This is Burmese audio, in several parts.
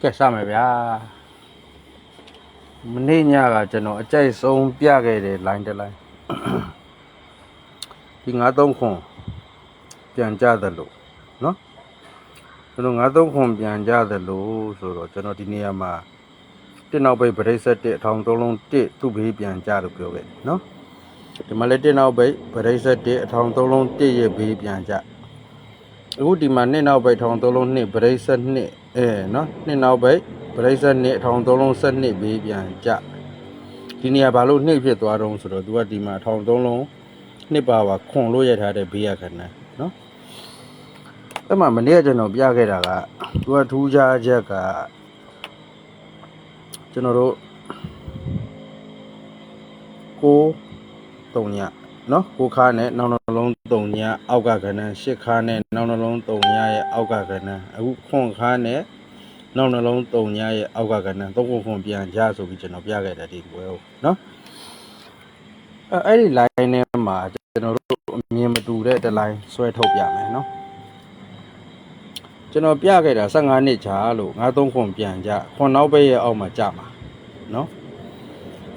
ကဲစမယ်ဗျာမနေ့ညကကျွန်တော်အကြိုက်ဆုံးပြခဲ့တဲ့ line တစ် line ဒီ93ခွန်ပြန်ကြသလိုเนาะကျွန်တော်93ခွန်ပြန်ကြသလိုဆိုတော့ကျွန်တော်ဒီနေရာမှာတစ်နောက်ပိတ်ပရိသတ်တစ်အထောင်သုံးလုံးတစ်သူ့ဘေးပြန်ကြလို့ပြောခဲ့เนาะဒီမှာလည်းတစ်နောက်ပိတ်ပရိသတ်တစ်အထောင်သုံးလုံးတစ်ရဲ့ဘေးပြန်ကြ အခုဒီမှာနှစ်နောက်ပိတ်ထောင်သုံးလုံးနှစ်ပရိစ္ဆေနှစ်အဲနော်နှစ်နောက်ပိတ်ပရိစ္ဆေနှစ်ထောင်သုံးလုံးဆက်နှစ်ဘေးပြန်ကြဒီနေရာဘာလို့နှစ်ဖြစ်သွားတော့ဆိုတော့ तू ကဒီမှာထောင်သုံးလုံးနှစ်ပါပါခွန်လို့ရထားတဲ့ဘေးရခဏနော်အဲ့မှာမနေ့ကကျွန်တော်ပြခဲ့တာက तू ကထူးခြားချက်ကကျွန်တော်တို့ကိုတုံညနော်ကိုခါနဲ့နောက်နှလုံး 3ညအောက်ကကဏ္ဍ10ခါနဲ့နောက်နှလုံး3ညရဲ့အောက်ကကဏ္ဍအခုခွန်ခါနဲ့နောက်နှလုံး3ညရဲ့အောက်ကကဏ္ဍသုံးခုခွန်ပြန်ကြဆိုပြီးကျွန်တော်ပြခဲ့တယ်ဒီပွဲဟုတ်နော်အဲအဲ့ဒီ line ထဲမှာကျွန်တော်တို့အမြင်မတူတဲ့တစ် line ဆွဲထုတ်ပြမယ်နော်ကျွန်တော်ပြခဲ့တာ15နှစ်ကြာလို့93ခွန်ပြန်ကြခွန်နောက်ဘက်ရဲ့အောက်မှာကြမှာနော်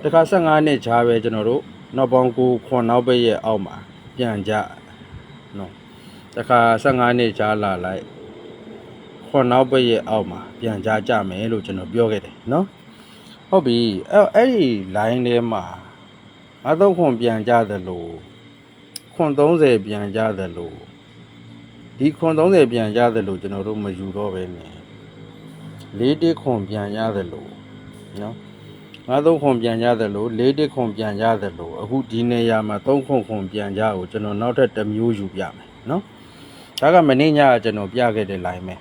တခါ15နှစ်ကြာပဲကျွန်တော်တို့နောက်ပေါင်းကိုခွန်နောက်ဘက်ရဲ့အောက်မှာပြန်ကြနော် တခါ15နှစ်ကြာလာလိုက်ခွန်နောက်ဘက်ရဲ့အောက်မှာပြန်ကြကြမယ်လို့ကျွန်တော်ပြောခဲ့တယ်နော်ဟုတ်ပြီအဲ့အဲ့ဒီ line ထဲမှာငါသုံးခွန်ပြန်ကြသလိုခွန်30ပြန်ကြသလိုဒီခွန်30ပြန်ကြသလိုကျွန်တော်တို့မယူတော့ပဲနဲ့လေးတိခွန်ပြန်ကြသလိုနော်ငါသုံးခွန်ပြန်ကြသလိုလေးတစ်ခွန်ပြန်ကြသလိုအခုဒီနေရာမှာသုံးခွန်ခွန်ပြန်ကြကိုကျွန်တော်နောက်ထပ်တစ်မျိုးယူပြမယ်နော် ဒါကမနေ့ညကကျွန်တော်ပြခဲ့တဲ့ line ပဲ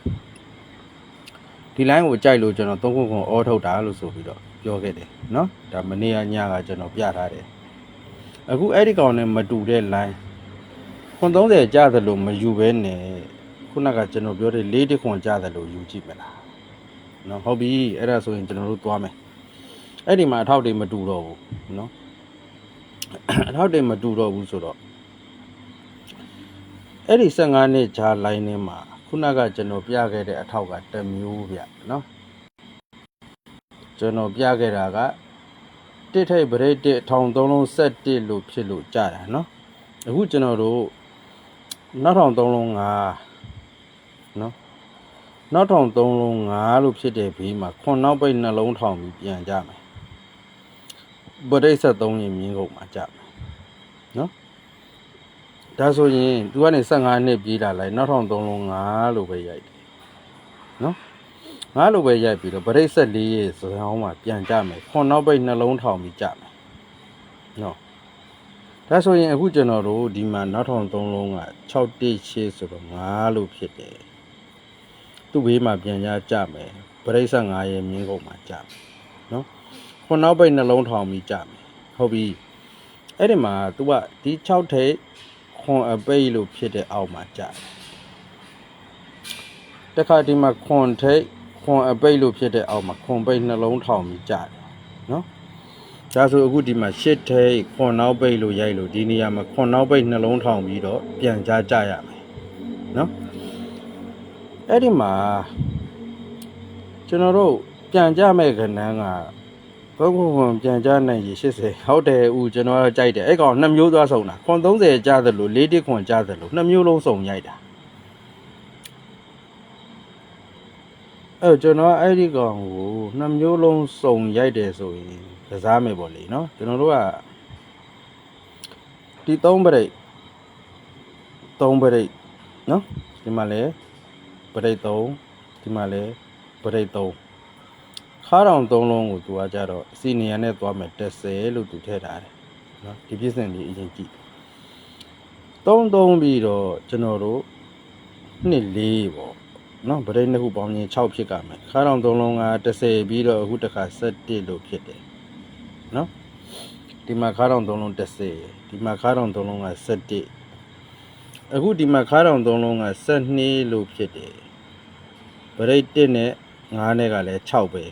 ဒီ line ကိုကြိုက်လို့ကျွန်တော်သုံးခွန်ခွန်အောထုတ်တာလို့ဆိုပြီးတော့ပြောခဲ့တယ်နော်ဒါမနေ့ကညကကျွန်တော်ပြထားတယ်အခုအဲ့ဒီကောင်နဲ့မတူတဲ့ line ခွန်30ကြသလိုမယူဘဲနဲ့ခုနကကျွန်တော်ပြောတဲ့လေးတစ်ခွန်ကြသလိုယူကြည့်မလားနော်ဟုတ်ပြီအဲ့ဒါဆိုရင်ကျွန်တော်တို့သွားမယ် အဲ့ဒီမှာအထောက်တွေမတူတော့ဘူးเนาะအထောက်တွေမတူတော့ဘူးဆိုတော့ အဲ့ဒီ15နှစ်ဂျာလိုင်းထဲမှာခုနကကျွန်တော်ပြခဲ့တဲ့အထောက်ကတစ်မျိုးဗျเนาะကျွန်တော်ပြခဲ့တာကတစ်ထိပ်ဗရိတ်တစ်ထောင်သုံးလုံးဆက်တစ်လို့ဖြစ်လို့ကြာတာเนาะအခုကျွန်တော်တို့နောက်ထောင်သုံးလုံး5เนาะနောက်ထောင်သုံးလုံး5လို့ဖြစ်တဲ့ဘေးမှာခွန်နောက်ပိတ်နှလုံးထောင်ပြီးပြန်ကြမယ် ပရိစ္ဆက်3ရင်မြင်းကုန်မှာကြမယ်နော် ဒါဆိုရင် तू ကနေ15နှစ်ပြေးလာလိုက်နောက်ထောင်3လုံး5လို့ပဲရိုက်တယ်နော်5လို့ပဲရိုက်ပြီးတော့ပရိစ္ဆက်4ရဲ့ဇောင်းမှာပြန်ကြမယ်ခွန်နောက်ပိတ်နှလုံးထောင်ပြီးကြမယ်နော်ဒါဆိုရင်အခုကျွန်တော်တို့ဒီမှာနောက်ထောင်3လုံးက6တိ8ဆိုတော့5လို့ဖြစ်တယ်သူ့ဘေးမှာပြန်ကြကြမယ်ပရိစ္ဆက်5ရဲ့မြင်းကုန်မှာကြမယ်နော်ခုနောက်ပိတ်နှလုံးထောင်ပြီးကြမယ်ဟုတ်ပြီအဲ့ဒီမှာ तू ကဒီ6ထိပ် ခွန်အပိတ်လို့ဖြစ်တဲ့အောက်မှာကြတယ်တခါဒီမှာခွန်ထိပ်ခွန်အပိတ်လို့ဖြစ်တဲ့အောက်မှာခွန်ပိတ်နှလုံးထောင်ပြီးကြတယ်နော်ဒါဆိုအခုဒီမှာရှစ်ထိပ်ခွန်နောက်ပိတ်လို့ရိုက်လို့ဒီနေရာမှာခွန်နောက်ပိတ်နှလုံးထောင်ပြီးတော့ပြန်ကြကြရမယ်နော်အဲ့ဒီမှာကျွန်တော်တို့ပြန်ကြမဲ့ခဏန်းက ဘုံဘုံဘုံပြန်ကြနိုင်ရ80ဟုတ်တယ်ဦးကျွန်တော်တော့ကြိုက်တယ်အဲ့ကောင်နှစ်မျိုးသွားစုံတာခွန်30ကြားသလို၄တစ်ခွန်ကြားသလိုနှစ်မျိုးလုံးစုံရိုက်တာအဲ့ကျွန်တော်အဲ့ဒီကောင်ကိုနှစ်မျိုးလုံးစုံရိုက်တယ်ဆိုရင်ကစားမယ်ပေါ့လေနော်ကျွန်တော်တို့ကဒီ3ပရိတ်3ပရိတ်နော်ဒီမှာလဲပရိတ်3ဒီမှာလဲပရိတ်3 ခါတောင်သုံးလုံးကိုသူကကြတော့စီနီယာနဲ့သွားမယ်30လို့သူထည့်ထားတယ်နော်ဒီပြည့်စင်လေးအရင်ကြည့်သုံးသုံးပြီးတော့ကျွန်တော်တို့နှစ်လေးပေါ့နော်ဗရိတ်နှစ်ခုပေါင်းရင်6ဖြစ်ကြမယ်ခါတောင်သုံးလုံးက30ပြီးတော့အခုတစ်ခါ17လို့ဖြစ်တယ်နော်ဒီမှာခါတောင်သုံးလုံး30ဒီမှာခါတောင်သုံးလုံးက17အခုဒီမှာခါတောင်သုံးလုံးက12လို့ဖြစ်တယ်ဗရိတ်1နဲ့9နဲ့ကလည်း6ပဲ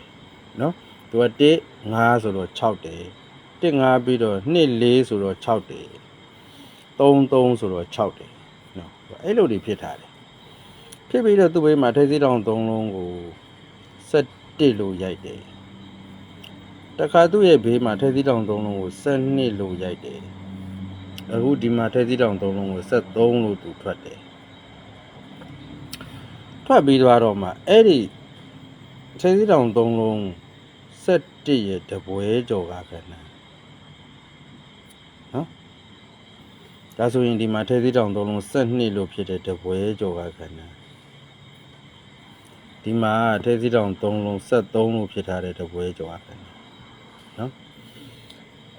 နော်သူက1 5ဆိုတော့6တယ်1 5ပြီးတော့2 4ဆိုတော့6တယ်3 3ဆိုတော့6တယ်နော်အဲ့လိုတွေဖြစ်ထားတယ်ဖြစ်ပြီးတော့သူ့ဘေးမှာထိပ်စီးတောင်3လုံးကိုဆက်တစ်လို့ရိုက်တယ်တခါသူ့ရဲ့ဘေးမှာထဲသီးတောင်သုံးလုံးကို12လို့ရိုက်တယ်အခုဒီမှာထဲသီးတောင်သုံးလုံးကို73လို့သူထွက်တယ်ထွက်ပြီးသွားတော့မှအဲ့ဒီထဲသီးတောင်သုံးလုံး 17ရဲ့တပွဲကျော်ကခဏနော်ဒါဆိုရင်ဒီမှာထဲသီးတောင်သုံးလုံး12လို့ဖြစ်တဲ့တပွဲကျော်ကခဏဒီမှာထဲသီးတောင်3လုံး73လို့ဖြစ်ထားတဲ့တပွဲကျော်ကခဏနော်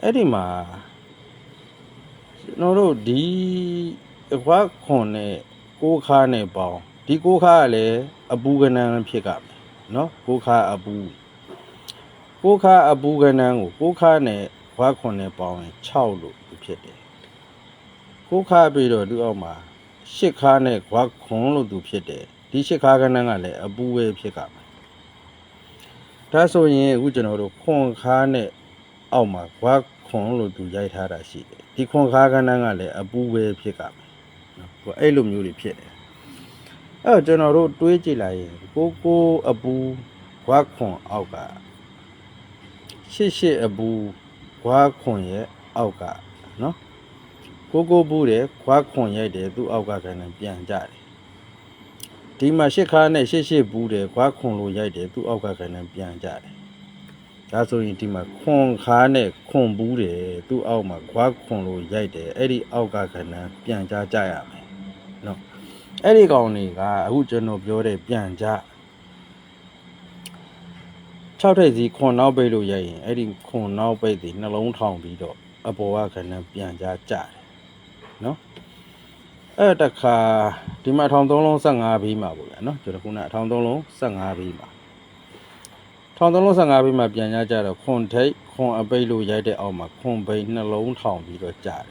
အဲ့ဒီမှာကျွန်တော်တို့ဒီအခွားခွန်နဲ့ကိုးခါနဲ့ပေါင်းဒီကိုးခါကလည်းအပူကနန်းဖြစ်ကမယ်နော်ကိုးခါအပူ ကိုးခါအပူကနန်းကိုကိုးခါနဲ့ခွားခွန်နဲ့ပေါင်းရင်6လို့ဖြစ်တယ်ကိုးခါပြီးတော့သူ့အောက်မှာ8ခါနဲ့ခွားခွန်လို့သူဖြစ်တယ်ဒီ8ခါကနန်းကလည်းအပူပဲဖြစ်ကမယ်ဒါဆိုရင်အခုကျွန်တော်တို့ခွန်ခါနဲ့အောက်မှာခွားခွန်လို့သူရိုက်ထားတာရှိတယ်ဒီခွန်ခါကနန်းကလည်းအပူပဲဖြစ်ကမယ်နော်သူကအဲ့လိုမျိုးတွေဖြစ်တယ်အဲ့တော့ကျွန်တော်တို့တွေးကြည့်လိုက်ရင်ကိုကိုအပူဝါခွန်အောက်က ရှစ်ရှစ်အပူဝါခွန်ရဲ့အောက်ကနော်ကိုကိုဘူးတယ်ခွာခွန်ရိုက်တယ်သူ့အောက်ကကလည်းပြန်ကြတယ်ဒီမှာရှစ်ခါနဲ့ရှစ်ရှစ်ဘူးတယ်ခွာခွန်လို့ရိုက်တယ်သူ့အောက်ကကလည်းပြန်ကြတယ်ဒါဆိုရင်ဒီမှာခွန်ခါနဲ့ခွန်ဘူးတယ်သူ့အောက်မှာခွာခွန်လို့ရိုက်တယ်အဲ့ဒီအောက်ကကလည်းပြန်ကြကြရမယ်နော်အဲ့ဒီကောင်တွေကအခုကျွန်တော်ပြောတဲ့ပြန်ကြ 6ထိပ်စီခွန်နောက်ပိတ်လို့ရရင်အဲ့ဒီခွန်နောက်ပိတ်တွေနှလုံးထောင်ပြီးတော့အပေါ်ကခဏပြန်ကြကြတယ်နော်အဲ့တခါဒီမှာထောင်3လုံး15ဘီးမှာပေါ့ဗျာနော်ကျွန်တော်ခုနထောင်3လုံး15ဘီးမှာထောင်3လုံး15ဘီးမှာပြန်ကြကြတော့ခွန်ထိပ်ခွန်အပိတ်လို့ရိုက်တဲ့အောက်မှာခွန်ပိတ်နှလုံးထောင်ပြီးတော့ကြတယ်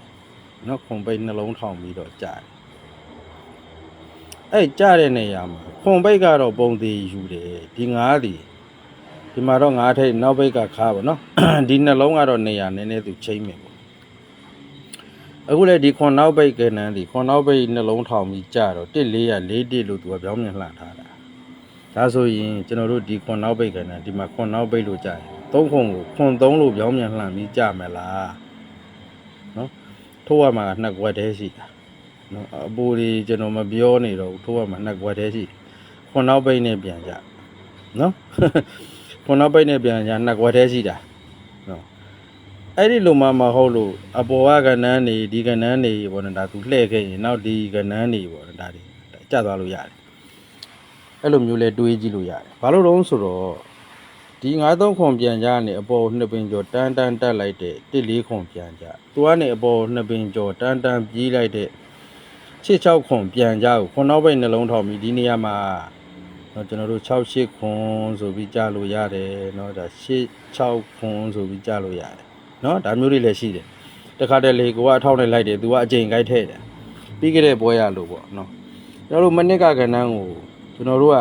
နော်ခွန်ပိတ်နှလုံးထောင်ပြီးတော့ကြတယ်အဲ့ကြားတဲ့နေရာမှာခွန်ပိတ်ကတော့ပုံသေးယူတယ်ဒီငါးဒီ ဒီမှာတော့ငါးထိပ်နောက်ပိတ်ကခါပါနော်ဒီနှလုံးကတော့နေရာနည်းနည်းသူချိန်မယ်ပေါ့အခုလေဒီခွန်နောက်ပိတ်ကနန်းဒီခွန်နောက်ပိတ်နှလုံးထောင်ပြီးကြတော့1400 41လို့သူကပြောင်းပြန်လှန်ထားတာဒါဆိုရင်ကျွန်တော်တို့ဒီခွန်နောက်ပိတ်ကနန်းဒီမှာခွန်နောက်ပိတ်လို့ကြရင်သုံးခွန်ကိုခွန်3လို့ပြောင်းပြန်လှန်ပြီးကြမယ်လားနော်ထိုးရမှာနှစ်ကွက်တည်းရှိတာနော်အပူတွေကျွန်တော်မပြောနေတော့ဘူးထိုးရမှာနှစ်ကွက်တည်းရှိခွန်နောက်ပိတ်နဲ့ပြန်ကြနော် ခွန်နောက်ပိတ်နဲ့ပြန်ကြနှစ်ကွက်တည်းရှိတာနော်အဲ့ဒီလိုမှမဟုတ်လို့အပေါ်ကကနန်းနေဒီကနန်းနေပေါ့နော်ဒါသူလှည့်ခဲ့ရင်နောက်ဒီကနန်းနေပေါ့နော်ဒါတွေကျသွားလို့ရတယ်အဲ့လိုမျိုးလဲတွေးကြည့်လို့ရတယ်ဘာလို့တော့ဆိုတော့ဒီ93ခွန်ပြန်ကြနေအပေါ်နှစ်ပင်ကျော်တန်းတန်းတက်လိုက်တဲ့14ခွန်ပြန်ကြသူကနေအပေါ်နှစ်ပင်ကျော်တန်းတန်းပြေးလိုက်တဲ့ချစ်6ခွန်ပြန်ကြကိုခွန်နောက်ပိတ်နှလုံးထောင်ပြီးဒီနေရာမှာ เนาะကျွန်တော်တို့6 8ခွန်ဆိုပြီးကြားလို့ရတယ်เนาะဒါ8 6ခွန်ဆိုပြီးကြားလို့ရတယ်เนาะဒါမျိုးတွေလည်းရှိတယ်တခါတည်းလေကိုကအထောက်နဲ့လိုက်တယ်သူကအချိန်ကိုက်ထဲ့တယ်ပြီးခဲ့တဲ့ပွဲရလို့ပေါ့เนาะကျွန်တော်တို့မနစ်ကကဏ္ဍကိုကျွန်တော်တို့က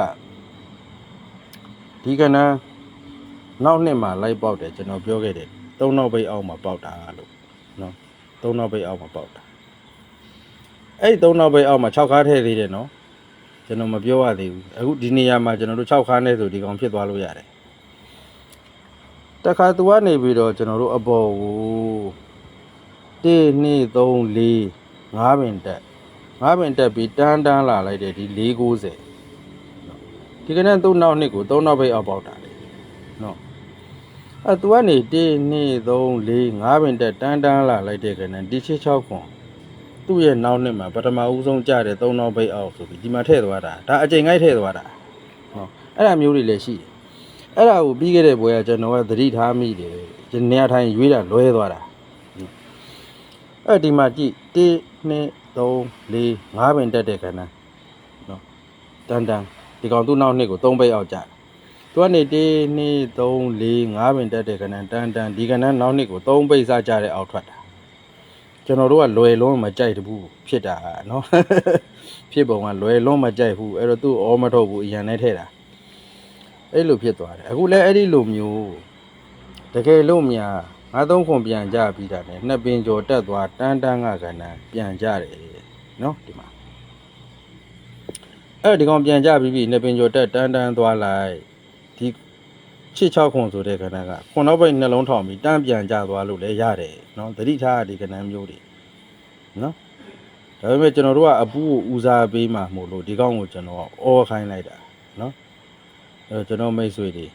ဒီကဏ္ဍနောက်နှစ်မှာလိုက်ပေါက်တယ်ကျွန်တော်ပြောခဲ့တယ်၃နောက်ပိတ်အောက်မှာပေါက်တာလို့เนาะ၃နောက်ပိတ်အောက်မှာပေါက်တာ အဲ့ဒီသုံးနောက်ပဲအောက်မှာ6ခါထည့်သေးတယ်နော် ကျွန်တော်မပြောရသေးဘူးအခုဒီနေရာမှာကျွန်တော်တို့6ခါနဲ့ဆိုဒီကောင်ဖြစ်သွားလို့ရတယ်တခါသူကနေပြီးတော့ကျွန်တော်တို့အပေါ်ကို1 2 3 4 5ပင်တက်5ပင်တက်ပြီးတန်းတန်းလာလိုက်တယ်ဒီ490ဒီကနေ့သုံးနောက်နှစ်ကိုသုံးနောက်ပဲအောက်ပေါက်တာလေနော်အဲသူကနေ1 2 3 4 5ပင်တက်တန်းတန်းလာလိုက်တဲ့ကနေ့ဒီ66ခွန် သူ့ရဲ့နောက်နှစ်မှာပထမဦးဆုံးကြတဲ့သုံးနောက်ဘိတ်အောက်ဆိုပြီးဒီမှာထည့်သွားတာဒါအချိန်ငိုက်ထည့်သွားတာဟောအဲ့ဒါမျိုးတွေလည်းရှိတယ်အဲ့ဒါကိုပြီးခဲ့တဲ့ဘွယ်ကကျွန်တော်ကသတိထားမိတယ်ဒီနေရာထိုင်ရွေးတာလွဲသွားတာအဲ့ဒီမှာကြည့်1 2 3 4 5ပင်တက်တဲ့ခဏနော်တန်တန်ဒီကောင်သူ့နောက်နှစ်ကို3ဘိတ်အောက်ကြတယ်သူကနေ1 2 3 4 5ပင်တက်တဲ့ခဏတန်တန်ဒီကဏ္ဍနောက်နှစ်ကို3ဘိတ်စားကြတဲ့အောက်ထွက်တာ ကျွန်တော်တို့ကလွယ်လုံးမကြိုက်တဘူးဖြစ်တာနော်ဖြစ်ပုံကလွယ်လုံးမကြိုက်ဘူးအဲ့တော့သူ့အော်မထုတ်ဘူးအရန်နဲ့ထဲတာအဲ့လိုဖြစ်သွားတယ်အခုလည်းအဲ့ဒီလိုမျိုးတကယ်လို့များငါသုံးခွန်ပြန်ကြပြီးတာနဲ့နှစ်ပင်ကျော်တက်သွားတန်းတန်းကကဏ္ဍပြန်ကြတယ်နော်ဒီမှာအဲ့ဒီကောင်ပြန်ကြပြီးပြီနှစ်ပင်ကျော်တက်တန်းတန်းသွားလိုက်ဒီ ရှစ်6ခွန်ဆိုတဲ့ကဏ္ဍကခွန်နောက်ပိတ်နှလုံးထောင်ပြီးတန်းပြန်ကြသွားလို့လည်းရတယ်နော်သတိထားရဒီကဏ္ဍမျိုးတွေနော်ဒါပေမဲ့ကျွန်တော်တို့ကအပူကိုဦးစားပေးမှမို့လို့ဒီကောင်းကိုကျွန်တော်အော်ခိုင်းလိုက်တာနော်အဲတော့ကျွန်တော်မိတ်ဆွေတွေ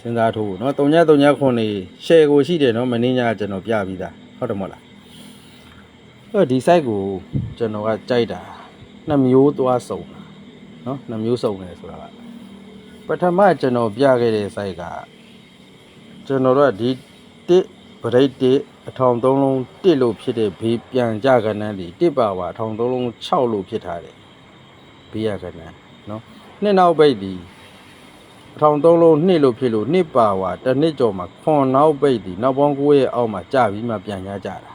စဉ်းစားထိုးနော်တုံညတုံညခွန်နေရှယ်ကိုရှိတယ်နော်မင်းညာကျွန်တော်ပြပြီးသားဟုတ်တယ်မဟုတ်လားအဲဒီ site ကိုကျွန်တော်ကကြိုက်တာနှစ်မျိုးသွားစုံတာနော်နှစ်မျိုးစုံတယ်ဆိုတာက ပထမကျွန်တော်ပြခဲ့တဲ့ site ကကျွန်တော်တို့ကဒီတစ်ပရိတ်တစ်အထောင်သုံးလုံးတစ်လို့ဖြစ်တဲ့ဘေးပြန်ကြကဏ္ဍဒီတစ်ပါဝါအထောင်သုံးလုံး6လို့ဖြစ်ထားတယ်ဘေးရကဏ္ဍနော်နှစ်နောက်ပိတ်ဒီအထောင်သုံးလုံးနှစ်လို့ဖြစ်လို့နှစ်ပါဝါတစ်နှစ်ကျော်မှာခွန်နောက်ပိတ်ဒီနောက်ပေါင်း9ရဲ့အောက်မှာကြပြီးမှပြန်ကြကြတာ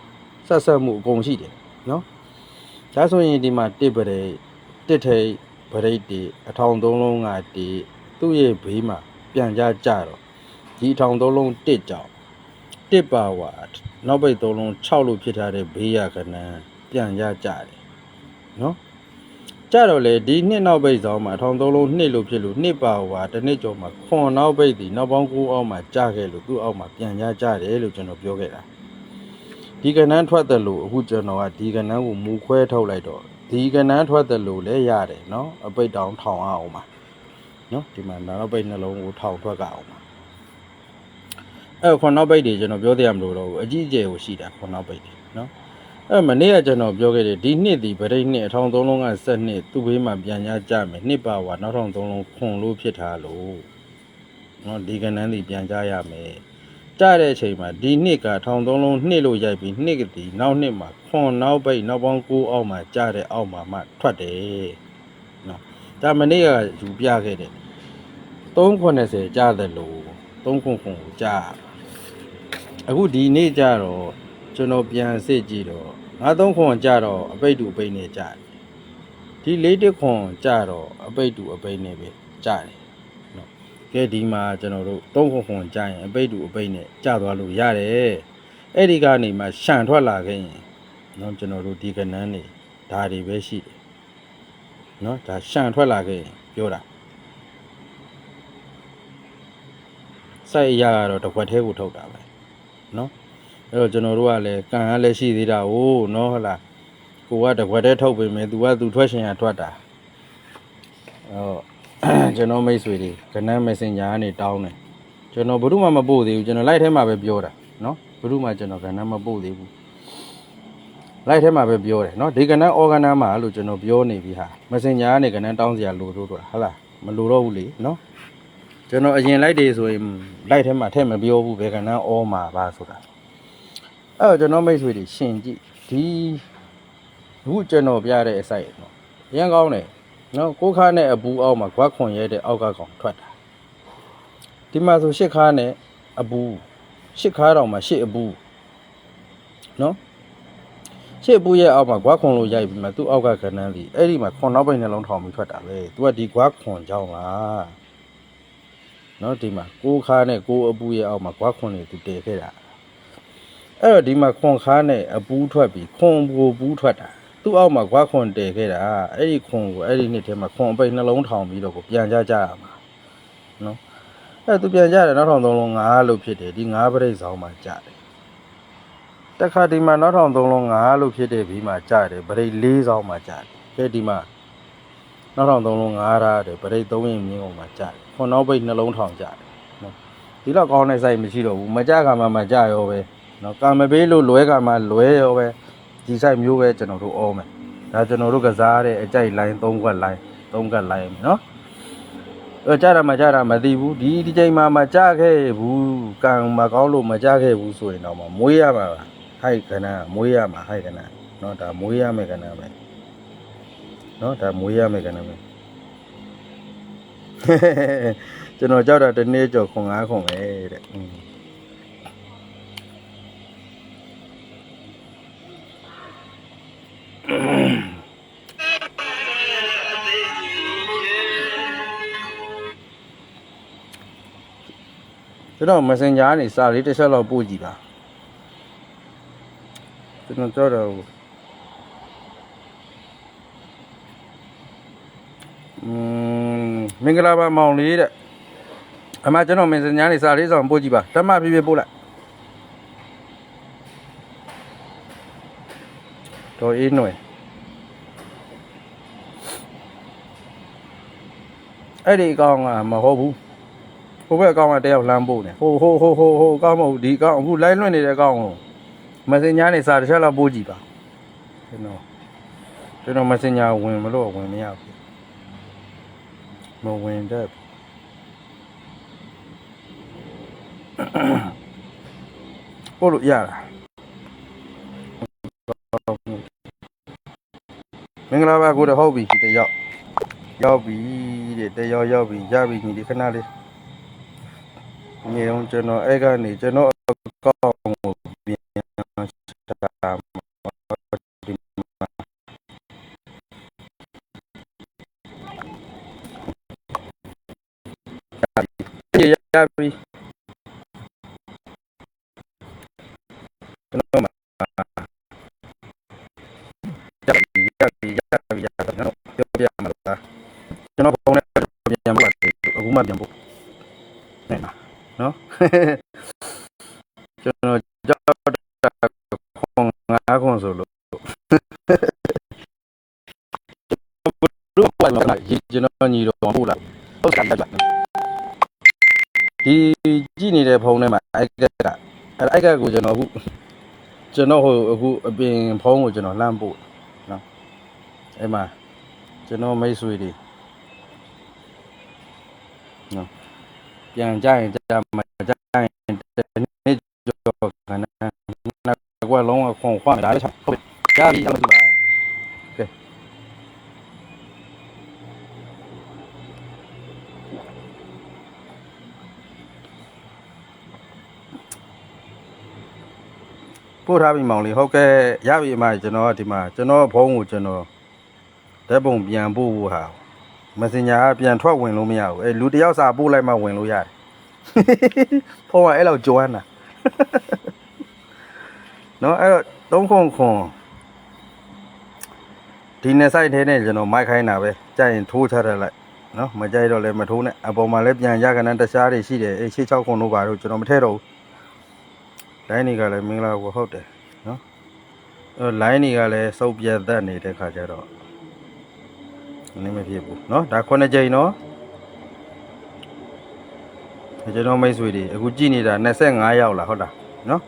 ဆက်ဆက်မှုအကုန်ရှိတယ်နော်ဒါဆိုရင်ဒီမှာတစ်ပရိတ်တစ်ထိတ်ပရိတ်တစ်အထောင်သုံးလုံးကတစ် သူ့ရဲ့ဘေးမှာပြန်ကြကြတော့ဒီထောင်သုံးလုံးတစ်ကြောင်တစ်ပါဝါနောက်ပိတ်သုံးလုံး6လို့ဖြစ်ထားတဲ့ဘေးရကနန်းပြန်ကြကြတယ်နော်ကြတော့လေဒီနှစ်နောက်ပိတ်ဆောင်မှာထောင်သုံးလုံးနှစ်လို့ဖြစ်လို့နှစ်ပါဝါတစ်နှစ်ကျော်မှာခွန်နောက်ပိတ်ဒီနောက်ပေါင်း9အောက်မှာကြခဲ့လို့သူ့အောက်မှာပြန်ကြကြတယ်လို့ကျွန်တော်ပြောခဲ့တာဒီကနန်းထွက်တယ်လို့အခုကျွန်တော်ကဒီကနန်းကိုမူခွဲထုတ်လိုက်တော့ဒီကနန်းထွက်တယ်လို့လည်းရတယ်နော်အပိတ်တောင်ထောင်အောင်ပါ နော်ဒီမှာနောက်ပိတ်နှလုံးကိုထောင်ထွက်ကအောင်ပါအဲ့ခွန်နောက်ပိတ်တွေကျွန်တော်ပြောသေးရမလို့တော့ဘူးအကြီးအကျယ်ကိုရှိတာခွန်နောက်ပိတ်တွေနော်အဲ့မနေ့ကကျွန်တော်ပြောခဲ့တယ်ဒီနှစ်ဒီဗရိတ်နှစ်အထောင်သုံးလုံးကဆက်နှစ်သူ့ဘေးမှာပြန်ရကြမယ်နှစ်ပါဝါနောက်ထောင်သုံးလုံးခွန်လို့ဖြစ်ထားလို့နော်ဒီကနန်းဒီပြန်ကြရမယ်ကြတဲ့အချိန်မှာဒီနှစ်ကထောင်သုံးလုံးနှစ်လို့ရိုက်ပြီးနှစ်ကတိနောက်နှစ်မှာခွန်နောက်ပိတ်နောက်ပေါင်း9အောက်မှာကြတဲ့အောက်မှာမှထွက်တယ်နော် ဒါမနေ့ကယူပြခဲ့တယ်390ကျတယ်လို့3ခွန်ခွန်ကိုကြာအခုဒီနေ့ကျတော့ကျွန်တော်ပြန်စစ်ကြည့်တော့ငါ3ခွန်ကျတော့အပိတ်တူအပိတ်နဲ့ကြာတယ်ဒီ၄တစ်ခွန်ကျတော့အပိတ်တူအပိတ်နဲ့ပဲကြာတယ်နော်ကဲဒီမှာကျွန်တော်တို့3ခွန်ခွန်ကြာရင်အပိတ်တူအပိတ်နဲ့ကြာသွားလို့ရတယ်အဲ့ဒီကနေမှရှန်ထွက်လာခဲ့ရင်နော်ကျွန်တော်တို့ဒီကနန်းနေဒါတွေပဲရှိတယ် နော်ဒါရှန်ထွက်လာခဲ့ပြောတာစိုက်ရကတော့တစ်ခွက်သေးကိုထုတ်တာပဲနော်အဲ့တော့ကျွန်တော်တို့ကလည်းကံအားလည်းရှိသေးတာဟိုးနော်ဟုတ်လားကိုကတစ်ခွက်သေးထုတ်ပေးမယ်သူကသူထွက်ရှင်ရထွက်တာအဲ့တော့ကျွန်တော်မိတ်ဆွေတွေကနန်း Messenger ကနေတောင်းတယ်ကျွန်တော်ဘာလို့မှမပို့သေးဘူးကျွန်တော် live ထဲမှာပဲပြောတာနော်ဘာလို့မှကျွန်တော်ကနန်းမပို့သေးဘူး live ထဲမှာပဲပြောတယ်เนาะဒီကနန်း organ မှာလို့ကျွန်တော်ပြောနေပြီဟာ messenger ကနေကနန်းတောင်းစရာလိုတော့တာဟုတ်လားမလိုတော့ဘူးလေเนาะ ကျွန်တော်အရင်လိုက်တယ်ဆိုရင်လိုက်ထဲမှာထည့်မပြောဘူးဘယ်ကနန်းအောမှာပါဆိုတာအဲ့တော့ကျွန်တော်မိတ်ဆွေတွေရှင်ကြည့်ဒီအခုကျွန်တော်ပြတဲ့အစိုက်နော်ရန်ကောင်းတယ်နော်ကိုးခါနဲ့အပူအောက်မှာခွက်ခွန်ရဲတဲ့အောက်ကကောင်ထွက်တာဒီမှာဆိုရှစ်ခါနဲ့အပူရှစ်ခါတောင်မှာရှစ်အပူနော် ရှစ်အပူရဲ့အောက်မှာခွက်ခွန်လို့ရိုက်ပြီးမှသူ့အောက်ကကနန်းလီအဲ့ဒီမှာခွန်နောက်ပိတ်နှလုံးထောင်ပြီးထွက်တာပဲသူကဒီခွက်ခွန်ကြောင်းလားနော်ဒီမှာကိုးခါနဲ့ကိုးအပူရဲ့အောက်မှာခွာခွန်နေသူတည်ခဲ့တာအဲ့တော့ဒီမှာခွန်ခါနဲ့အပူထွက်ပြီးခွန်ဘူပူးထွက်တာသူ့အောက်မှာခွာခွန်တည်ခဲ့တာအဲ့ဒီခွန်ကိုအဲ့ဒီနှစ်ထဲမှာခွန်အပိတ်နှလုံးထောင်ပြီးတော့ကိုပြန်ကြကြရမှာနော်အဲ့သူပြန်ကြတယ်နောက်ထောင်သုံးလုံး9လို့ဖြစ်တယ်ဒီ9ပရိတ်ဆောင်မှာကြတယ် တခါဒီမှာနောက်ထောင်သုံးလုံး9လို့ဖြစ်တဲ့ဘီမှာကြတယ်ပရိတ်4ဆောင်မှာကြတယ်ကဲဒီမှာနောက်ထောင်သုံးလုံးငားထားတယ်ပရိတ်သုံးရင်မြင်းအောင်မှာကြာတယ်ခွန်နောက်ပိတ်နှလုံးထောင်ကြာတယ်နော်ဒီတော့ကောင်းတဲ့စိုက်မရှိတော့ဘူးမကြကမှမကြရောပဲနော်ကာမပေးလို့လွဲကမှလွဲရောပဲဒီစိုက်မျိုးပဲကျွန်တော်တို့အောမယ်ဒါကျွန်တော်တို့ကစားတဲ့အကြိုက်လိုင်း၃ခွက်လိုင်း၃ခွက်လိုင်းနော်အဲကြတာမကြတာမသိဘူးဒီဒီချိန်မှာမကြခဲ့ဘူးကံမကောင်းလို့မကြခဲ့ဘူးဆိုရင်တော့မမွေးရမှာပါ ဟိုက်ကနန်းမွေးရမှာဟိုက်ကနန်းနော်ဒါမွေးရမယ်ကနန်းပဲနော်ဒါမွေးရမယ်ကနမယ်ကျွန်တော်ကြောက်တာတစ်နေ့ကျော်ခွန်ငါးခွန်ပဲတဲ့อืมကျွန်တော် Messenger ကနေစာလေးတစ်ချက်လောက်ပို့ကြည့်ပါ ကျွန်တော်ကြောက်တော့ อืมမင်္ဂလာပါမောင်လေးတဲ့ အမကျွန်တော်မင်းစညာနေစာလေးဆောင်ပို့ကြည့်ပါတမပြပြပို့လိုက်တော်အေးຫນွယ်အဲ့ဒီအကောင်ကမဟုတ်ဘူးဟိုဘက်အကောင်ကတယောက်လမ်းပို့နေဟိုဟိုဟိုဟိုဟိုအကောင်မဟုတ်ဒီအကောင်အခုလိုက်လွင့်နေတဲ့အကောင်ကို မစညာနေစာတစ်ချက်လောက်ပို့ကြည့်ပါကျွန်တော်ကျွန်တော်မစညာဝင်မလို့ဝင်မရဘူးမဝင်တတ်ဘူးပို့လို့ရတာမင်္ဂလာပါကိုတဟုတ်ပြီဒီတယောက်ရောက်ပြီတဲ့တယောက်ရောက်ပြီရပြီညီဒီခဏလေးမြေအောင်ကျွန်တော်အဲ့ကနေကျွန်တော် ရရပြီကျွန်တော်မှာရပြီရပြီရပြီရပြီကျွန်တော်ပြောပြမှာလားကျွန်တော်ဖုန်းနဲ့ပြန်ပို့တယ်အခုမှပြန်ပို့နေမှာနော်ကျွန်တော်ကြောက်တာခွန်ငါးခွန်ဆိုလို့တို့ပို့လာကျွန်တော်ညီတော်ပို့လာဟုတ်ကဲ့ ဒီကြည့်နေတဲ့ဖုန်းထဲမှာအဲ့ကကအဲ့အဲ့ကကိုကျွန်တော်အခုကျွန်တော်ဟိုအခုအပြင်ဖုန်းကိုကျွန်တော်လှမ်းပို့နော်အဲ့မှာကျွန်တော်မိတ်ဆွေတွေနော်ပြန်ကြရင်ကြမှာကြရင်နေ့ကျော်ခဏနောက်ကွက်လုံးကခွန်ခွန်ဒါလည်းဟုတ်ကြပြီရောက်ပြီပါ ပို့ထားပြီမောင်လေးဟုတ်ကဲ့ရပြီအမကျွန်တော်ကဒီမှာကျွန်တော်ဖုန်းကိုကျွန်တော်ဓာတ်ပုံပြန်ပို့ဖို့ဟာမက်ဆင်ဂျာကပြန်ထွက်ဝင်လို့မရဘူးအဲလူတစ်ယောက်စာပို့လိုက်မှဝင်လို့ရတယ်ဖုန်းကအဲ့လောက်ကြွမ်းတာနော်အဲ့တော့3ခွန်ခွန်ဒီနေ့ site ထဲနဲ့ကျွန်တော်မိုက်ခိုင်းတာပဲကြိုက်ရင်ထိုးချထားလိုက်နော်မကြိုက်တော့လည်းမထိုးနဲ့အပေါ်မှာလည်းပြန်ရကနန်းတခြားတွေရှိတယ်အေး6 6ခွန်တို့ပါတော့ကျွန်တော်မထည့်တော့ဘူး လိုင်းတွေကလည်းမင်္ဂလာကိုဟုတ်တယ်နော်အဲလိုင်းတွေကလည်းစုပ်ပြတ်သက်နေတဲ့ခါကျတော့နည်းမဖြစ်ဘူးနော်ဒါခုနှစ်ကြိမ်နော်ဒီကျွန်တော်မိတ်ဆွေတွေအခုကြည့်နေတာ25ရောက်လာဟုတ်လားနော်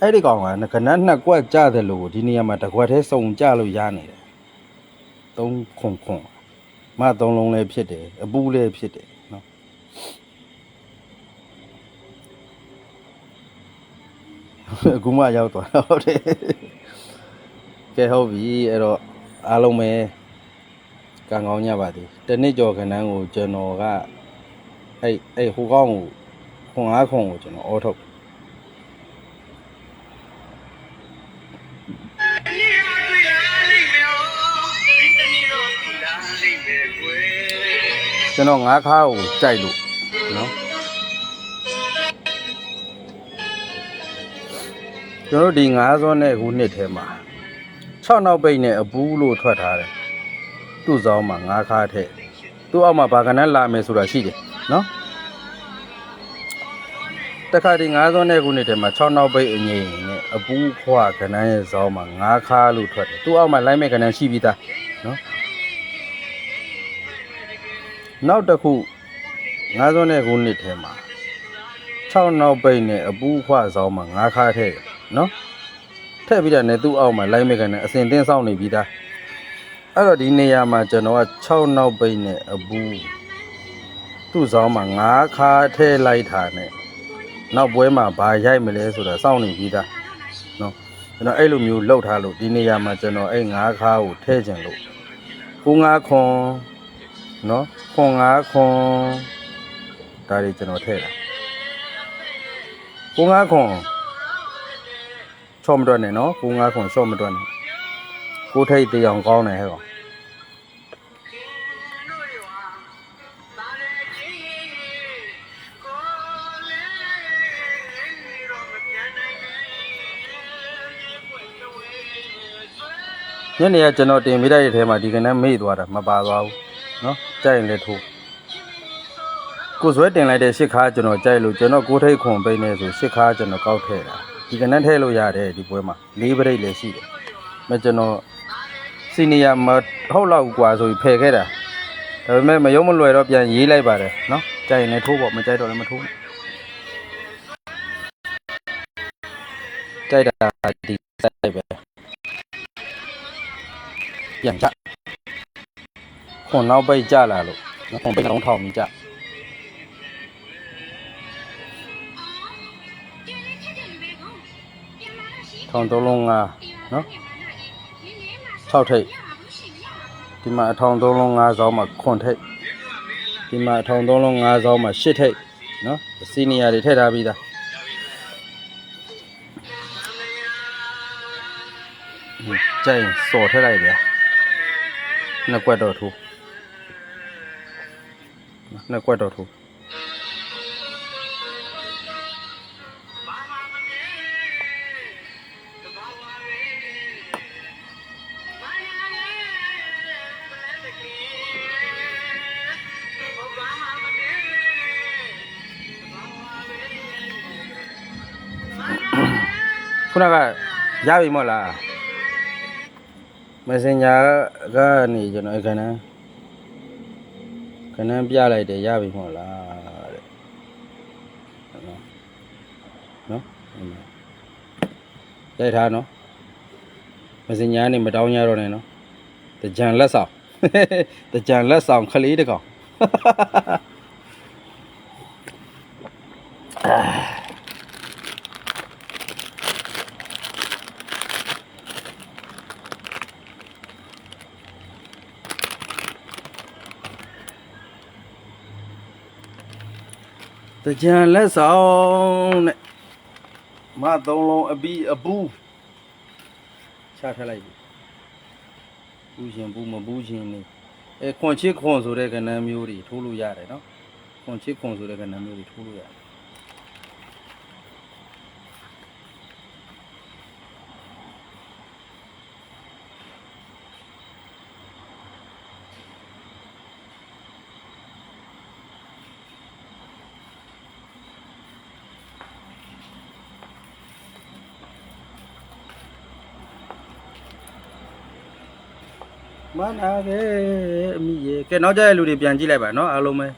အဲ့ဒီကောင်ကကနန်းနှစ်ကွက်ကြတယ်လို့ဒီနေရာမှာတစ်ကွက်တည်းစုံကြလို့ရနေတယ်သုံးခွန်ခွန်မသုံးလုံးလည်းဖြစ်တယ်အပူးလည်းဖြစ်တယ်နော် အခုမှရောက်သွားတာဟုတ်တယ်ကဲဟုတ်ပြီအဲ့တော့အားလုံးပဲကံကောင်းကြပါသည်တနစ်ကျော်ခဏန်းကိုကျွန်တော်ကအဲ့အဲ့ဟိုကောင်ကိုခွန်အားခွန်ကိုကျွန်တော်အောထုတ်ကျွန်တော်ငါးခါကိုကြိုက်လို့နော် ကျွန်တော်ဒီငါးစောနဲ့အခုနှစ်ထဲမှာ6နောက်ပိတ်နဲ့အပူးလို့ထွက်ထားတယ်သူ့စောင်းမှာငါးခါထက်သူ့အောက်မှာဘာကနန်းလာမယ်ဆိုတာရှိတယ်နော်တခါဒီ9စောနဲ့ခုနှစ်ထဲမှာ6နောက်ပိတ်အငိမ့်နဲ့အပူးခွာကနန်းရဲ့ဇောင်းမှာ9ခါလို့ထွက်တယ်သူ့အောက်မှာလိုက်မဲ့ကနန်းရှိပြီးသားနော်နောက်တစ်ခု9စောနဲ့ခုနှစ်ထဲမှာ6နောက်ပိတ်နဲ့အပူးခွာဇောင်းမှာ9ခါထည့်တယ် နော်ထည့်ပြီးတာနဲ့သူ့အောက်မှာလိုက်မိကန်နဲ့အစင်တင်းဆောင်နေပြီးသားအဲ့တော့ဒီနေရာမှာကျွန်တော်က6နောက်ပိတ်နဲ့အပူသူ့ဆောင်မှာ9ခါထည့်လိုက်တာနဲ့နောက်ပွဲမှာဘာရိုက်မလဲဆိုတာစောင့်နေပြီးသားနော်ကျွန်တော်အဲ့လိုမျိုးလှုပ်ထားလို့ဒီနေရာမှာကျွန်တော်အဲ့9ခါကိုထည့်ခြင်းလို့9ခွန်နော်ခွန်9ခွန်ဒါတွေကျွန်တော်ထည့်တာ9ခွန် ချော့မတွက်နဲ့เนาะကိုငါးခွန်ချော့မတွက်နဲ့ကိုထိတ်တေးအောင်ကောင်းတယ်ဟဲ့ကောင် ညနေကကျွန်တော်တင်မိတဲ့ထဲမှာဒီကနေ့မေ့သွားတာမပါသွားဘူး နော်ကြိုက်ရင်လည်းထိုးကိုယ်ဆွဲတင်လိုက်တဲ့ရှစ်ခါကျွန်တော်ကြိုက်လို့ကျွန်တော်ကိုယ်ထိတ်ခွန်ပိနေဆိုရှစ်ခါကျွန်တော်ကောက်ထည့်တာ ဒီကနန်းထည့်လို့ရတယ်ဒီပွဲမှာလေးပရိတ်လည်းရှိတယ်မကျွန်တော်စီနီယာမဟုတ်တော့กว่าဆိုပြီးဖယ်ခဲ့တာဒါပေမဲ့မယုံမလွယ်တော့ပြန်ရေးလိုက်ပါတယ်နော်ကြိုက်ရင်လည်းထိုးပေါ့မကြိုက်တော့လည်းမထိုးနဲ့ကြိုက်တာဒီစိုက်ပဲပြန်ကြခွန်နောက်ပိတ်ကြလာလို့ခွန်ပိတ်လုံးထောင်ပြီးကြ ထောင်သုံးလုံးငါနော်6ထိပ်ဒီမှာအထောင်သုံးလုံး5ဇောင်းမှာ9ထိပ်ဒီမှာအထောင်သုံးလုံး5ဇောင်းမှာ10ထိပ်နော်စီနီယာတွေထည့်ထားပြီးသားဟွန်းကြိုင်စော်ထည့်လိုက်ဗျာနှစ်ကွက်တော့ထိုးနှစ်ကွက်တော့ထိုး ခုနကရပြီမို့လား Messenger ကနေကျွန်တော်အခဏန်းခဏန်းပြလိုက်တယ်ရပြီမို့လားတဲ့နော်နော်ရိုက်ထားနော် Messenger ကနေမတောင်းရတော့နဲ့နော်တကြံလက်ဆောင်တကြံလက်ဆောင်ခလေးတစ်ကောင် ကြံလက်ဆောင်တဲ့မသုံးလုံးအပီးအပူးချထလိုက်ပြီပူရှင်ပူမပူရှင်နေအဲခွန်ချစ်ခွန်ဆိုတဲ့ကဏ္ဍမျိုးတွေထိုးလို့ရတယ်နော်ခွန်ချစ်ခွန်ဆိုတဲ့ကဏ္ဍမျိုးတွေထိုးလို့ရတယ် မနာခဲ့အမိရေကဲနောက်ကြတဲ့လူတွေပြန်ကြည့်လိုက်ပါနော်အားလုံးပဲ